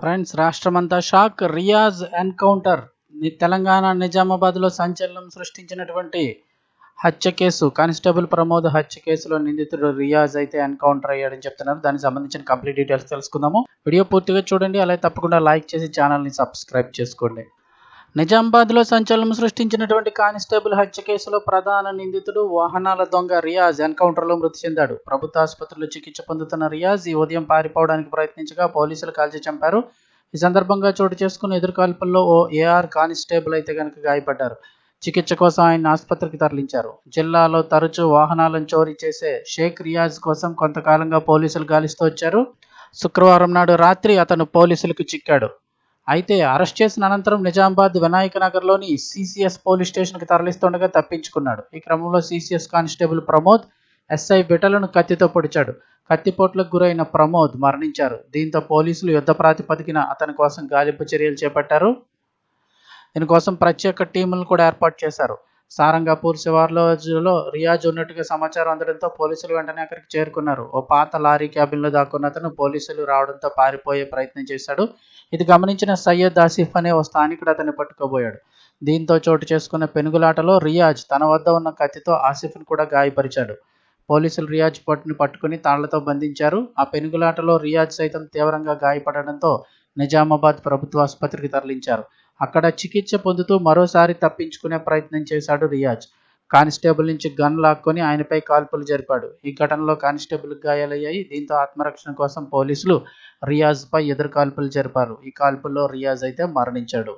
Friends రాష్ట్రమంతా shock. Riyaz encounter. Telangana నిజామాబాద్లో సంచలనం సృష్టించినటువంటి హత్య కేసు. కానిస్టేబుల్ ప్రమోద్ హత్య కేసులో నిందితుడు రియాజ్ అయితే ఎన్కౌంటర్ అయ్యాడని చెప్తున్నారు. దానికి సంబంధించిన కంప్లీట్ డీటెయిల్స్ తెలుసుకుందాము. వీడియో పూర్తిగా చూడండి. అలాగే తప్పకుండా లైక్ చేసి ఛానల్ని సబ్స్క్రైబ్ చేసుకోండి. నిజామాబాద్లో సంచలనం సృష్టించినటువంటి కానిస్టేబుల్ హత్య కేసులో ప్రధాన నిందితుడు వాహనాల దొంగ రియాజ్ ఎన్కౌంటర్లో మృతి చెందాడు. ప్రభుత్వ ఆసుపత్రిలో చికిత్స పొందుతున్న రియాజ్ ఈ ఉదయం పారిపోవడానికి ప్రయత్నించగా పోలీసులు కాల్చి చంపారు. ఈ సందర్భంగా చోటు చేసుకున్న ఎదురుకాల్పుల్లో ఓ ఏఆర్ కానిస్టేబుల్ అయితే కనుక గాయపడ్డారు. చికిత్స కోసం ఆయన ఆసుపత్రికి తరలించారు. జిల్లాలో తరచూ వాహనాలను చోరీ చేసే షేక్ రియాజ్ కోసం కొంతకాలంగా పోలీసులు గాలిస్తూ వచ్చారు. శుక్రవారం నాడు రాత్రి అతను పోలీసులకు చిక్కాడు. అయితే అరెస్ట్ చేసిన అనంతరం నిజామాబాద్ వినాయక నగర్లోని సిసిఎస్ పోలీస్ స్టేషన్కి తరలిస్తుండగా తప్పించుకున్నాడు. ఈ క్రమంలో సిసిఎస్ కానిస్టేబుల్ ప్రమోద్ ఎస్ఐ బిటలను కత్తితో పొడిచాడు. కత్తిపోట్లకు గురైన ప్రమోద్ మరణించారు. దీంతో పోలీసులు యుద్ధ ప్రాతిపదికన అతని కోసం గాలింపు చర్యలు చేపట్టారు. దీనికోసం ప్రత్యేక టీములను కూడా ఏర్పాటు చేశారు. సారంగాపూర్ శివార్లో రియాజ్ ఉన్నట్టుగా సమాచారం అందడంతో పోలీసులు వెంటనే అక్కడికి చేరుకున్నారు. ఓ పాత లారీ క్యాబిన్లో దాక్కున్న అతను పోలీసులు రావడంతో పారిపోయే ప్రయత్నం చేశాడు. ఇది గమనించిన సయ్యద్ ఆసిఫ్ అనే ఓ స్థానికుడు అతన్ని పట్టుకోబోయాడు. దీంతో చోటు చేసుకున్న పెనుగులాటలో రియాజ్ తన వద్ద ఉన్న కత్తితో ఆసిఫ్ను కూడా గాయపరిచాడు. పోలీసులు రియాజ్ పట్టుని పట్టుకుని తాళ్ళతో బంధించారు. ఆ పెనుగులాటలో రియాజ్ సైతం తీవ్రంగా గాయపడడంతో నిజామాబాద్ ప్రభుత్వ ఆసుపత్రికి తరలించారు. అక్కడ చికిత్స పొందుతూ మరోసారి తప్పించుకునే ప్రయత్నం చేశాడు రియాజ్. కానిస్టేబుల్ నుంచి గన్ లాక్కొని ఆయనపై కాల్పులు జరిపాడు. ఈ ఘటనలో కానిస్టేబుల్ గాయాలయ్యాయి. దీంతో ఆత్మరక్షణ కోసం పోలీసులు రియాజ్పై ఎదురు కాల్పులు జరిపారు. ఈ కాల్పుల్లో రియాజ్ అయితే మరణించాడు.